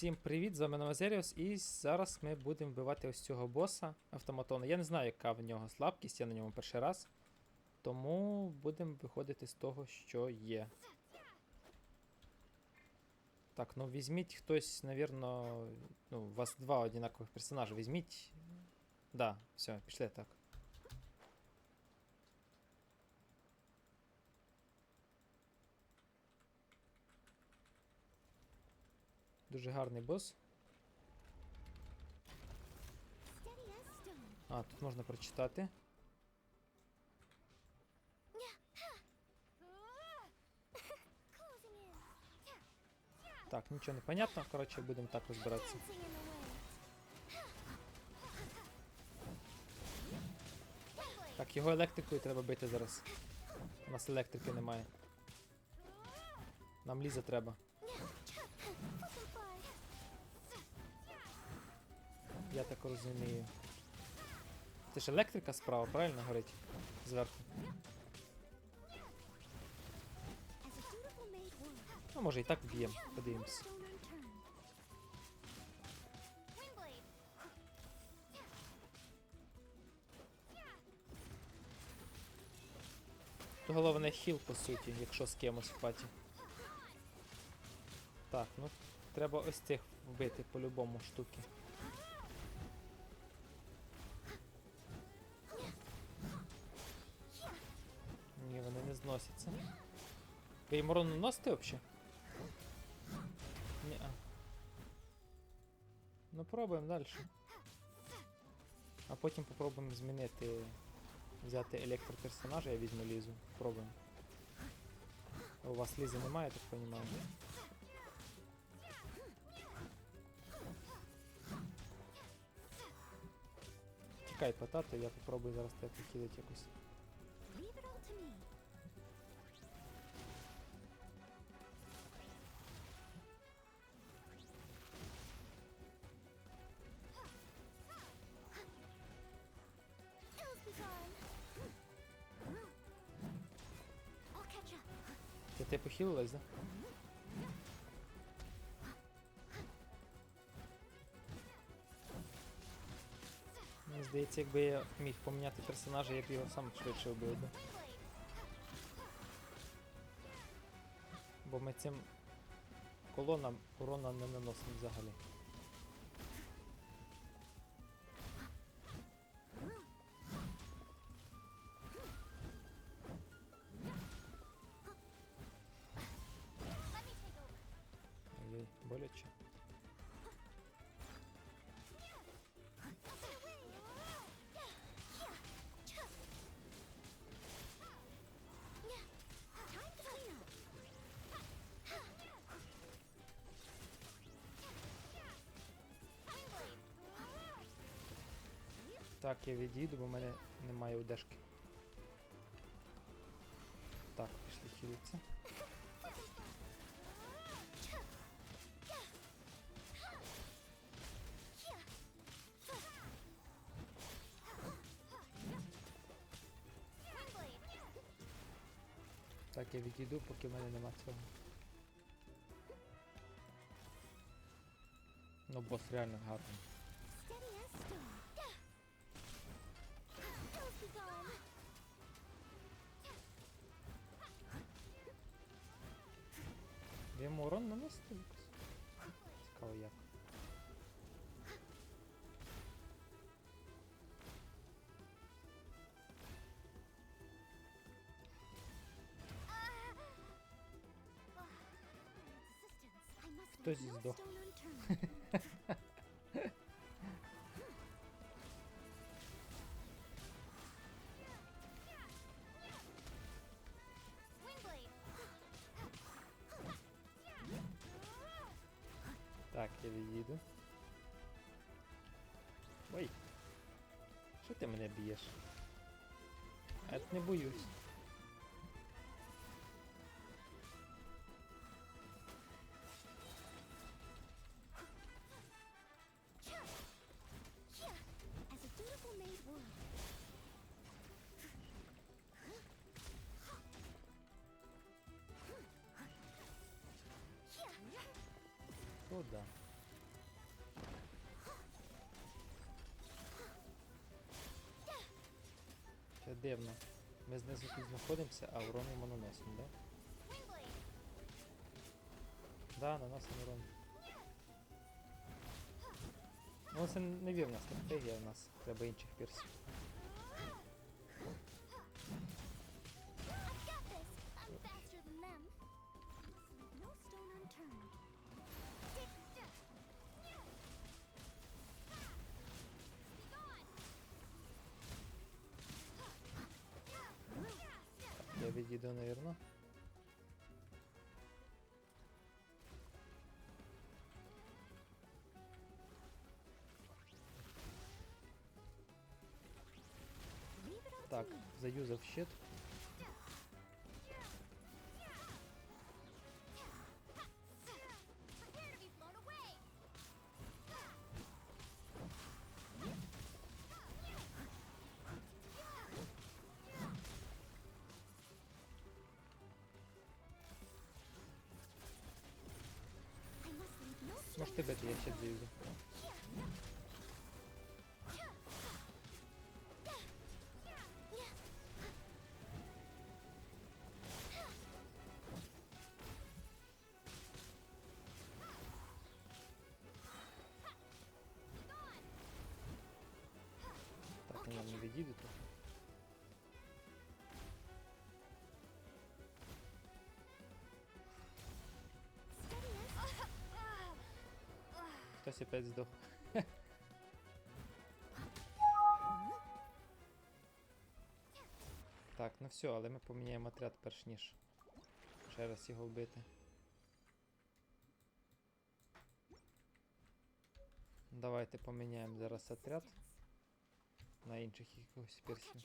Всім привіт, з вами Новозеріус, і зараз ми будемо вбивати ось цього боса автоматона. Я не знаю, яка в нього слабкість, я на ньому перший раз. Тому будемо виходити з того, що є. Так, ну візьміть хтось, навірно. Ну, у вас два однакових персонажа. Візьміть. Да, все, пішли так. Дуже гарний бос. А, тут можна прочитати. Так, нічого не понятно. Коротше, будемо так розбиратися. Так, його електрикою треба бити зараз. У нас електрики немає. Нам ліза треба. Я так розумію. Це ж електрика справа, правильно горить? Зверху. Ну, може і так вб'ємо, подивимось. Головне хіл, по суті, якщо з кимось в паті. Так, ну треба ось цих вбити по-любому штуки. вони не зносяться. Ви їм урон наносите взагалі? Ні. Ну пробуємо далі. А потім попробуємо змінити. Взяти електроперсонажа, я візьму лізу. Пробуємо. У вас лізи немає, я так розумію. Тікай, потати, я попробую зараз тебе похилити якось. Ти похилилась, да? Мені здається, якби я міг поміняти персонажа, я б його сам швидше вбив би. Бо ми цим колонам урона не наносимо взагалі. Так, я відійду, бо в мене немає удешки. Так, пішли хілитися. Так, я відійду, поки в мене нема цього. Ну, бос реально гарний. Наносите якось? Цікаво як. Хтось здох. Так, я відійду. Ой. Що ти мене б'єш? Я не боюсь. Ну да. Це дивно. Ми знизу тут знаходимося, а урон йому наносимо, да? Да, наносимо урон. Ну це невірна стратегія у нас. Треба інших пірсів. Я відійду, навірно. Leave it up Так, to me. заюзав щит. Можете бити, я ще заюзав. Так, ну, не відійду тут. Хтось опять здох. Так, ну все, але ми поміняємо отряд перш ніж ще раз його вбити. Давайте поміняємо зараз отряд на інших якихось персів.